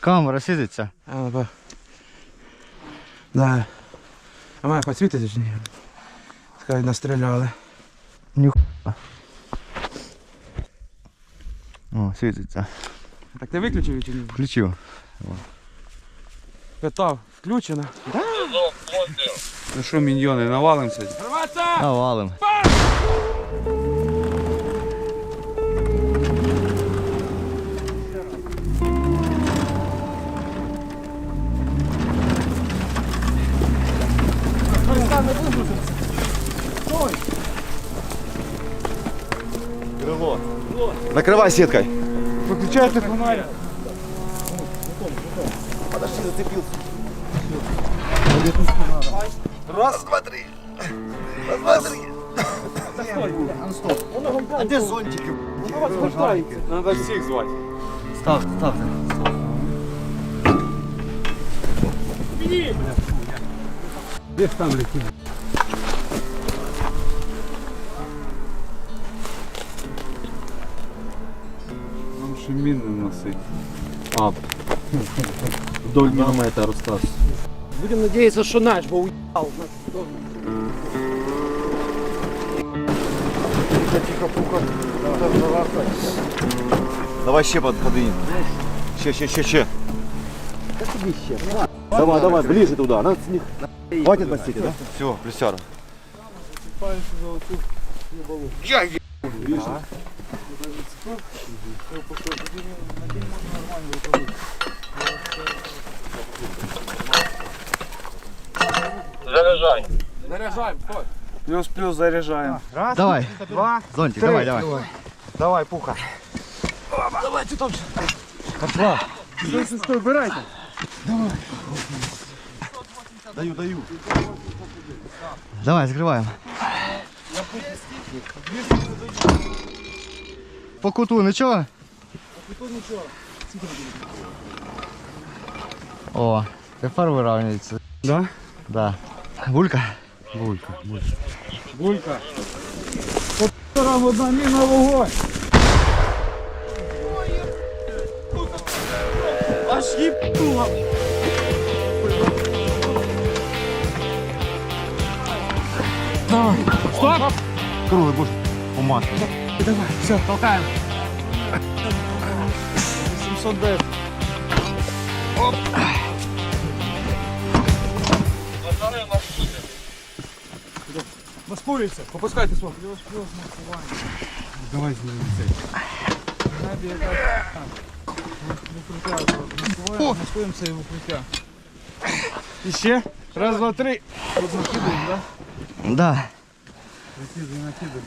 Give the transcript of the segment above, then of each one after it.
Камера світиться. А, ну, ба. Да. А має підсвітити чи ні? Скажуть, настріляли. О, світиться. Так ти виключив чи ні? Включив. Питав, включено. Ну що, міньйони, навалимося? Навалим. Накрывай сеткой. Виключайте фонарик. Подожди, зацепился. Раз, два, три. Раз, два, три. А где зонтики? Треба всіх звати. Став, ставте. Нам ще мін не носить. Вдоль миномета Рустас. Будем надеяться, что наш бы уебал. Давай ще под, подвинь. Ще, ще, ще, ще. Давай, давай, ближе туда. Надо с них. Хватит бастики, да? Все, плюсяра. Заряджаємо, стой. Плюс-плюс заряджаємо. Давай. Зонтик, давай, давай. Давай, пуха. Даю, даю. Давай, закриваємо. По куту нічого? По куту нічого. О, тепер вирівнюється. Да? Да. Булька? Булька. Там одна міна вогонь. Круглий будеш помати. Давай, все, толкаємо. 710. Маскується. Попускайте свого. Давай знімемо цей. Маскуємося і в укриття. І ще. Раз, два, три. Тут накидаємо, да? Да. Накидаємо, накидаємо.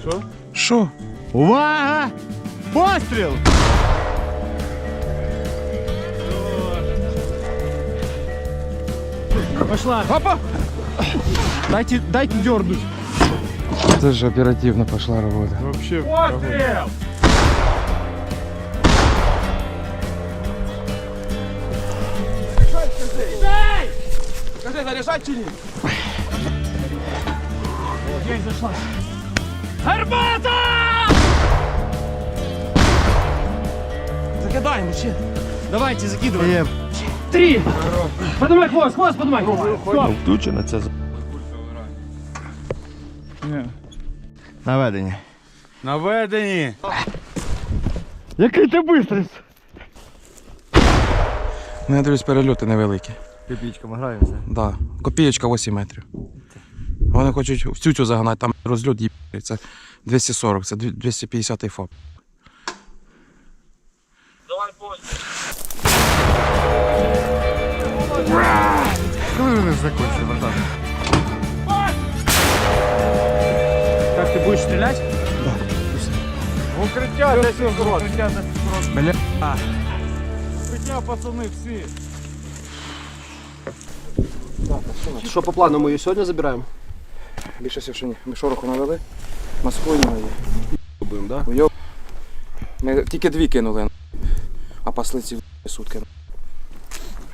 Що? Що? Увага! Постріл! Пошла. Опа! Дайте, дайте дернуть. Це ж оперативно пішла робота. Вообще. Пострел! Скажи, заряжать чи ні? Есть, зашла. Гармата! Закидаем, мужчин. Давайте, закидывай. Є. Три! Поднимай хвост, хвост поднимай! Стоп! Включено це. Наведення. Наведені. Який ти бистрий? Ну, я дивлюсь, перельоти невеликі. Копійками граємося. Да. Копієчка 8 метрів. Вони хочуть в цю загнати, там розльот. Це 240, це 250 ФАП. Коли вони закінчили, братан? Как ты будешь стрелять? Укриття 10 рот. Укриття 10 рот. Бля. Укриття, пацани, всі. Что по плану мы ее сегодня забираем? Більше всього, що ні. Ми шороху навели, маскуємо її. Будем, да? Уйоб. Ми тільки дві кинули, а паслиці сутки.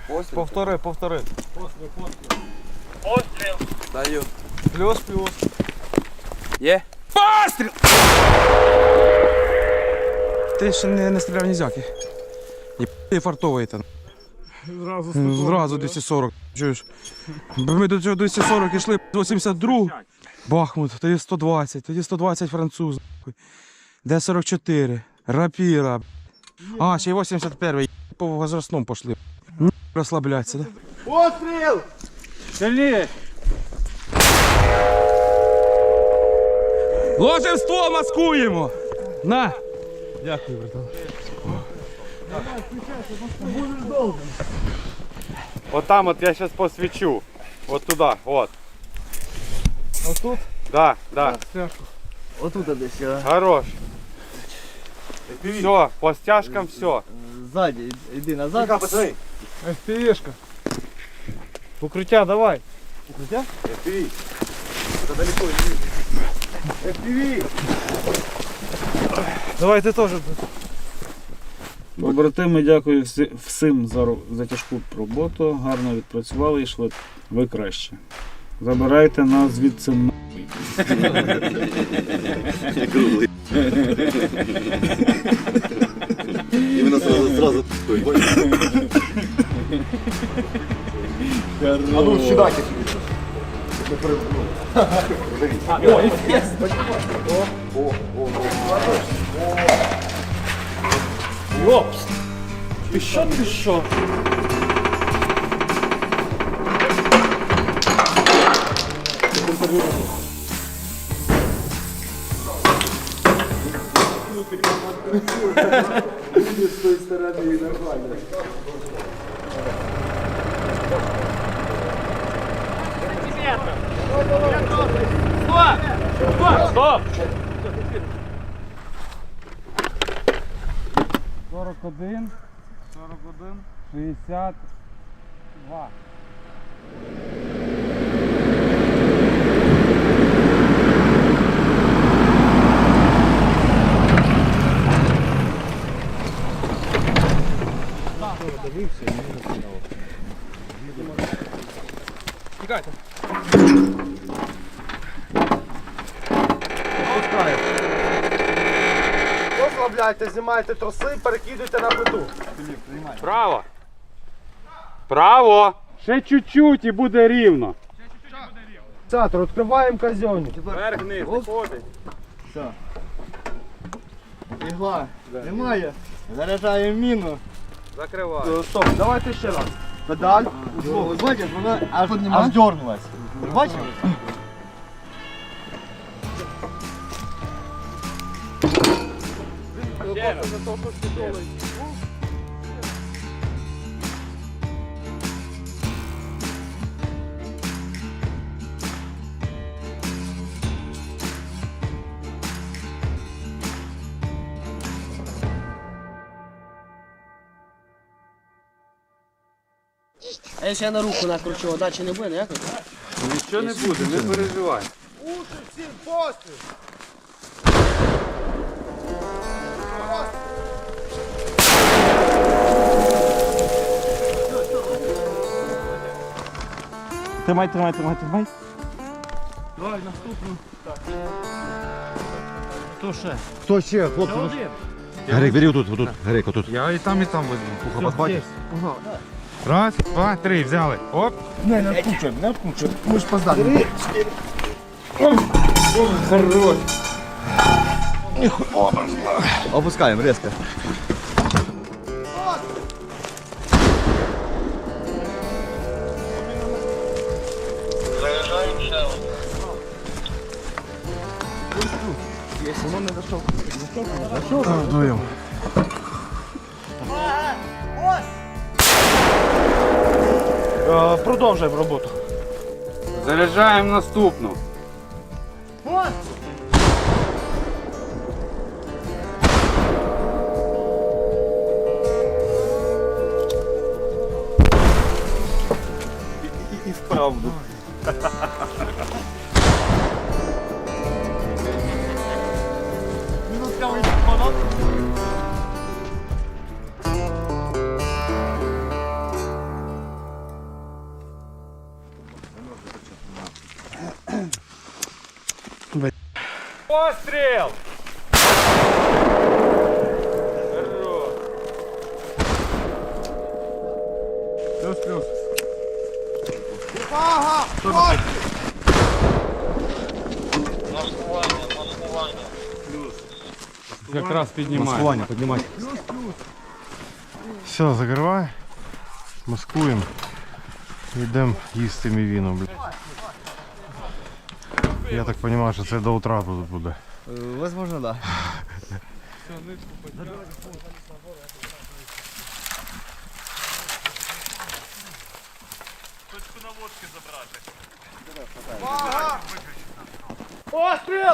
Повтори, повтори. Постріл, постріл. Постріл. Даю. Плюс, плюс. Є. Постріл! Ти ще не, не стріляв нізяки. І ти фартовий там. Зразу Зразу 240. Чуєш? Бо Ми до цього 240 йшли 82. Бахмут, тоді 120, тоді 120 француз. нахуй. Д-44, рапіра. А, ще й 81 по возрастному пошли. Ну, Розслабляться, да? Постріл! Сильніше. Ложим ствол, маскуємо! На! Дякую, братан. Вот там вот я сейчас посвечу. Вот туда, вот. Отут? Да, да. Отут десь. а. Хорош. Все, по стяжкам все. Ззаді, іди назад. пацани. FPV-шка. Укриття, давай. Укриття? FPV. Це далеко. FPV. Давай ти теж. Побратими, дякую всі- всім за, ро- за тяжку роботу. Гарно відпрацювали і йшли. Ви краще. Забирайте нас звідси. нахуй. Круглий. Іменно сразу, сразу. А ну, сідайте собі. Ти що, ти що? Стоп! 41, 41, 62. Тікайте. Розслабляйте, знімайте троси, перекидуйте на плиту. Право. Право. Ще чуть-чуть і буде рівно. Цатор, відкриваємо казьонник. Вверх вниз, виходить. Ігла. Немає. Заряджаємо міну. Закривай. Е, Стоп, давайте ще раз. Педаль. Ви бачите, вона аж, аж дернулась. Ви бачите? А якщо я на руку накручу, дачі не буде ніякої? Нічого не буде, не переживай. Уші всім постріл! Тримай, тримай, тримай, тримай. Давай наступну. Хто ще? Хто ще, хлопці? ну, Гарик, бери отут, отут. Гарик, отут. Я і там, і там возьму. Ухо подхватиш. Раз, два, три, взяли. Оп. Не, не відкручуємо, не відкручуємо. Ми ж поздали. Опускаємо резко. Вдвоєм. Е, Продовжуємо роботу. Заряджаємо наступну. І вправду. Постріл! Плюс-плюс. Якраз піднімає. Маскування, піднімати. Все, закривай. Маскуємо. Йдемо їсти мівіну. блін. Я так розумію, що це до утра тут буде. Возможно, да. Постріл!